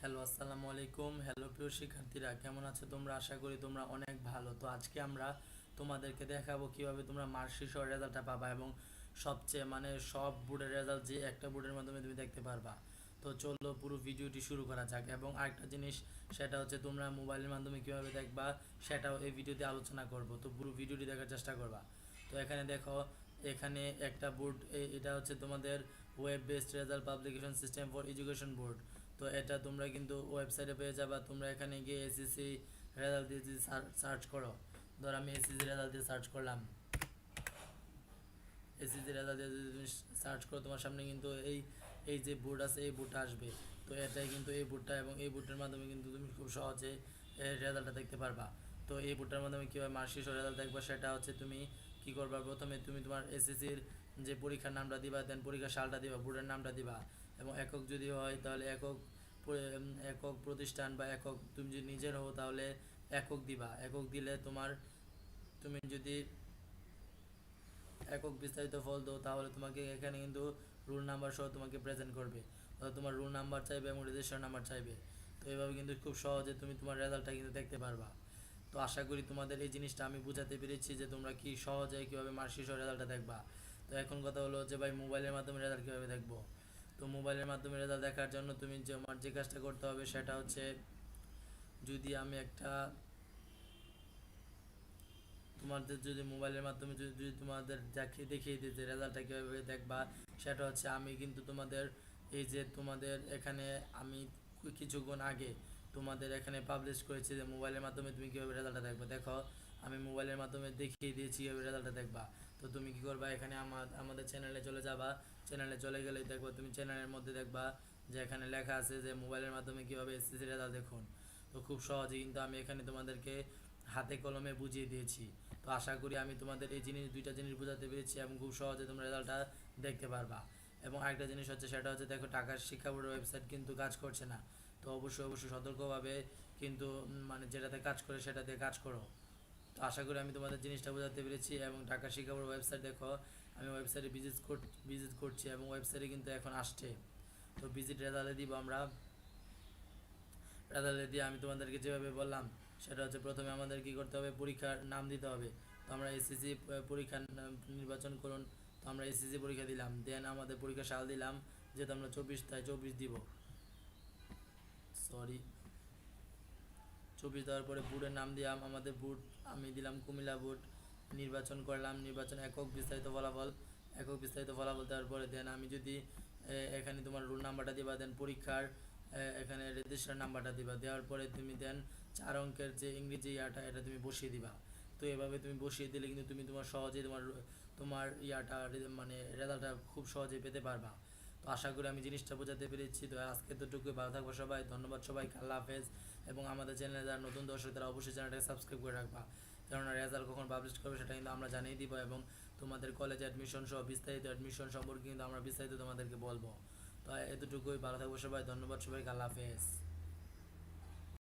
Hello, আসসালামু আলাইকুম। Hello, প্রিয় শিক্ষার্থীরা, কেমন আছো তোমরা? আশা করি তোমরা অনেক ভালো। তো আজকে আমরা তোমাদেরকে দেখাবো কীভাবে তোমরা মার্কশিট সহ রেজাল্টটা পাবা এবং সবচেয়ে মানে সব বোর্ডের রেজাল্ট যে একটা বোর্ডের মাধ্যমে তুমি দেখতে পারবা। তো চলো পুরো ভিডিওটি শুরু করা যাক এবং আরেকটা জিনিস, সেটা হচ্ছে তোমরা মোবাইলের মাধ্যমে কীভাবে দেখবা, সেটাও এই ভিডিওতে আলোচনা করব। তো পুরো ভিডিওটি দেখার চেষ্টা করবা। তো এখানে দেখো, এখানে একটা বোর্ড এটা হচ্ছে তোমাদের web based result publication system for education board তো এটা তোমরা কিন্তু ওয়েবসাইটে পেয়ে যাবা। তোমরা এখানে গিয়ে এসএসসি রেজাল্ট দিয়ে যদি সার্চ করো, ধর আমি এসএসসি রেজাল্ট দিয়ে সার্চ করলাম। এসএসসি রেজাল্ট দিয়ে যদি তুমি সার্চ করো, তোমার সামনে কিন্তু এই এই যে বোর্ড আছে, এই বোর্ডটা আসবে। তো এটাই কিন্তু এই বোর্ডটা এবং এই বোর্ডের মাধ্যমে কিন্তু তুমি খুব সহজে রেজাল্টটা দেখতে পারবা। তো এই বোর্ডটার মাধ্যমে কীভাবে মার্কশিট রেজাল্ট দেখবা, সেটা হচ্ছে তুমি কি করবা? প্রথমে তুমি তোমার এসএসসির যে পরীক্ষার নামটা দিবা দেন পরীক্ষার সালটা দিবা বোর্ডের নামটা দিবা। এবং একক যদি হয়, তাহলে একক একক প্রতিষ্ঠান বা একক তুমি যদি নিজের হও, তাহলে একক দিবা। একক দিলে তোমার, তুমি যদি একক বিস্তারিত ফল দাও, তাহলে তোমাকে এখানে কিন্তু রুল নাম্বার সহ তোমাকে প্রেজেন্ট করবে। অর্থাৎ তোমার রুল নাম্বার চাইবে এবং রেজিস্টার নাম্বার চাইবে। তো এইভাবে কিন্তু খুব সহজে তুমি তোমার রেজাল্টটা কিন্তু দেখতে পারবা। তো আশা করি তোমাদের এই জিনিসটা আমি বুঝাতে পেরেছি যে তোমরা কি সহজে কীভাবে মার্কশিট সহ রেজাল্টটা দেখবা। তো এখন কথা হলো যে, ভাই মোবাইলের মাধ্যমে রেজাল্ট কীভাবে দেখব? তো মোবাইলের মাধ্যমে রেজাল্ট দেখার জন্য তুমি যে আমার যে কাজটা করতে হবে সেটা হচ্ছে যদি আমি একটা তোমাদের যদি মোবাইলের মাধ্যমে যদি যদি তোমাদের দেখিয়ে দেখিয়ে যে রেজাল্টটা কীভাবে দেখবা, সেটা হচ্ছে আমি কিন্তু তোমাদের এই যে তোমাদের এখানে আমি কিছুক্ষণ আগে তোমাদের এখানে পাবলিশ করেছি যে মোবাইলের মাধ্যমে তুমি কীভাবে রেজাল্টটা দেখবে। দেখো আমি মোবাইলের মাধ্যমে দেখিয়ে দিয়েছি কীভাবে রেজাল্টটা দেখবা। তো তুমি কি করবা? এখানে আমার, আমাদের চ্যানেলে চলে যাবা। চ্যানেলে চলে গেলেই দেখবা, তুমি চ্যানেলের মধ্যে দেখবা যে এখানে লেখা আছে যে মোবাইলের মাধ্যমে কীভাবে এসএসসি রেজাল্ট দেখুন। তো খুব সহজে কিন্তু আমি এখানে তোমাদেরকে হাতে কলমে বুঝিয়ে দিয়েছি। তো আশা করি আমি তোমাদের এই জিনিস, দুইটা জিনিস বোঝাতে পেরেছি এবং খুব সহজে তোমরা রেজাল্টটা দেখতে পারবা। এবং আরেকটা জিনিস হচ্ছে, সেটা হচ্ছে দেখো টাকার শিক্ষা বোর্ডের ওয়েবসাইট কিন্তু কাজ করছে না। তো অবশ্যই অবশ্যই সতর্কভাবে কিন্তু মানে যেটাতে কাজ করে সেটাতে কাজ করো। তো আশা করি আমি তোমাদের জিনিসটা বোঝাতে পেরেছি এবং ঢাকা শিক্ষা বোর্ড ওয়েবসাইট দেখো, আমি ওয়েবসাইটে ভিজিট কর ভিজিট করছি এবং ওয়েবসাইটে কিন্তু এখন আসছে। তো ভিজিট রেজাল্টে দিব আমরা। রেজাল্টে দিয়ে আমি তোমাদেরকে যেভাবে বললাম, সেটা হচ্ছে প্রথমে আমাদের কি করতে হবে, পরীক্ষার নাম দিতে হবে। তো আমরা এসএসসি পরীক্ষা নির্বাচন করুন, তো আমরা এসএসসি পরীক্ষা দিলাম। দেন আমাদের পরীক্ষা সাল দিলাম, যেহেতু আমরা চব্বিশ, তাই চব্বিশ দিব। সরি চব্বিশ দেওয়ার পরে বুটের নাম দিলাম আমাদের বুট আমি দিলাম কুমিল্লা বুট নির্বাচন করলাম, নির্বাচন একক বিস্তারিত ফলাফল, একক বিস্তারিত ফলাফল দেওয়ার পরে দেন আমি যদি এখানে তোমার রোল নাম্বারটা দিবা, দেন পরীক্ষার এখানে রেজিস্টার নাম্বারটা দিবা, দেওয়ার পরে তুমি দেন চার অঙ্কের যে ইংরেজি ইয়াটা, এটা তুমি বসিয়ে দিবা। তো এভাবে তুমি বসিয়ে দিলে কিন্তু তুমি তোমার সহজেই তোমার তোমার ইয়াটা মানে রেজাল্টটা খুব সহজেই পেতে পারবা। তো আশা করি আমি জিনিসটা বোঝাতে পেরেছি। তো আজকে এতটুকুই, ভালো থাকব সবাই, ধন্যবাদ সবাই আল্লাহ হাফেজ। এবং আমাদের চ্যানেলে যারা নতুন দর্শক, তারা অবশ্যই চ্যানেলটাকে সাবস্ক্রাইব করে রাখবা। কেননা রেজাল্ট কখন পাবলিশ করবে সেটা কিন্তু আমরা জানিয়ে দিব এবং তোমাদের কলেজে অ্যাডমিশন সহ বিস্তারিত অ্যাডমিশন সম্পর্কে কিন্তু আমরা বিস্তারিত তোমাদেরকে বলব। তো এতটুকুই, ভালো থাকব সবাই, ধন্যবাদ সবাই আল্লাহ হাফেজ।